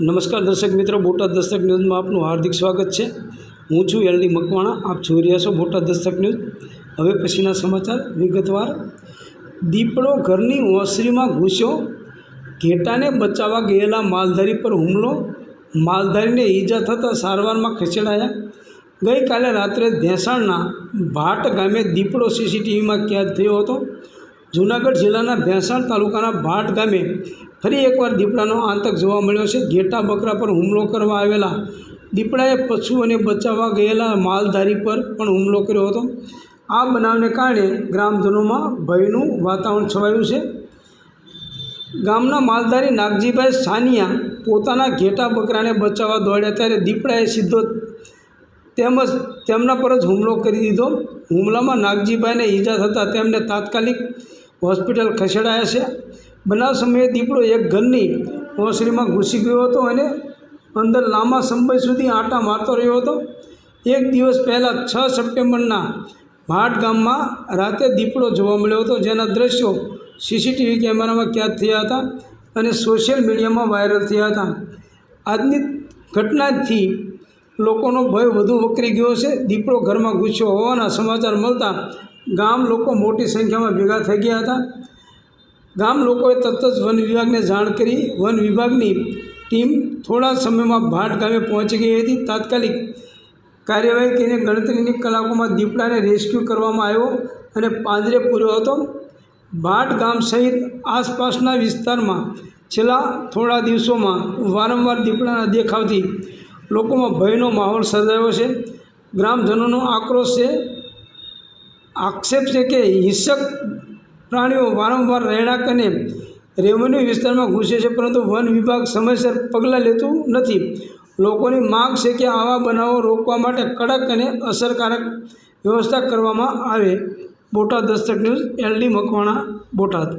નમસ્કાર દર્શક મિત્રો, બોટાદ દસ્તક ન્યૂઝમાં આપનું હાર્દિક સ્વાગત છે. હું છું એલડી મકવાણા, આપ જોઈ રહ્યા છો બોટાદ દસ્તક ન્યૂઝ. હવે પછીના સમાચાર વિગતવાર. દીપડો ઘરની ઓસરીમાં ઘૂસ્યો. ઘેટાને બચાવવા ગયેલા માલધારી પર હુમલો. માલધારીને ઈજા થતાં સારવારમાં ખસેડાયા. ગઈકાલે રાત્રે ભેંસાણના ભાટ ગામે દીપડો સીસીટીવીમાં કેદ થયો હતો. જૂનાગઢ જિલ્લાના ભેંસાણ તાલુકાના ભાટ ગામે ફરી એકવાર દીપડાનો આતંક જોવા મળ્યો છે. ઘેટા બકરા પર હુમલો કરવા આવેલા દીપડાએ પશુઓને બચાવવા ગયેલા માલધારી પર પણ હુમલો કર્યો હતો. આ બનાવને કારણે ગ્રામજનોમાં ભયનું વાતાવરણ છવાયું છે. ગામના માલધારી નાગજીભાઈ સાનિયા પોતાના ઘેટા બકરાને બચાવવા દોડ્યા ત્યારે દીપડાએ સીધો તેમજ તેમના પર જ હુમલો કરી દીધો. હુમલામાં નાગજીભાઈને ઈજા થતાં તેમને તાત્કાલિક હોસ્પિટલ ખસેડાયા છે. બનાવ સમયે દીપડો એક ઘરની ઓસરીમાં ઘૂસી ગયો હતો અને અંદર લાંબા સમય સુધી આંટા મારતો રહ્યો હતો. એક દિવસ પહેલાં છ સપ્ટેમ્બરના ભાટ ગામમાં રાતે દીપડો જોવા મળ્યો હતો. જેના દ્રશ્યો સીસીટીવી કેમેરામાં કેદ થયા હતા અને સોશિયલ મીડિયામાં વાયરલ થયા હતા. આજની ઘટનાથી લોકોનો ભય વધુ વકરી ગયો છે. દીપડો ઘરમાં ઘૂસ્યો હોવાના સમાચાર મળતા ગામ લોકો મોટી સંખ્યામાં ભેગા થઈ ગયા હતા. ગામ લોકોએ તરત જ વન વિભાગને જાણ કરી. વન વિભાગની ટીમ થોડા સમયમાં ભાટ ગામે પહોંચી ગઈ હતી. તાત્કાલિક કાર્યવાહી કરીને ગણતરીની કલાકોમાં દીપડાને રેસ્ક્યુ કરવામાં આવ્યો અને પાંજરે પૂર્યો હતો. ભાટ ગામ સહિત આસપાસના વિસ્તારમાં છેલ્લા થોડા દિવસોમાં વારંવાર દીપડાના દેખાવથી લોકોમાં ભયનો માહોલ સર્જાયો છે. ગ્રામજનોનો આક્રોશ છે. આક્ષેપ છે કે હિંસક પ્રાણીઓ વારંવાર રહેણાંક અને રેવન્યુ વિસ્તારમાં ઘૂસે છે, પરંતુ વન વિભાગ સમયસર પગલાં લેતું નથી. લોકોની માગ છે કે આવા બનાવો રોકવા માટે કડક અને અસરકારક વ્યવસ્થા કરવામાં આવે. Botad Dastak news, LD Makwana, Botad.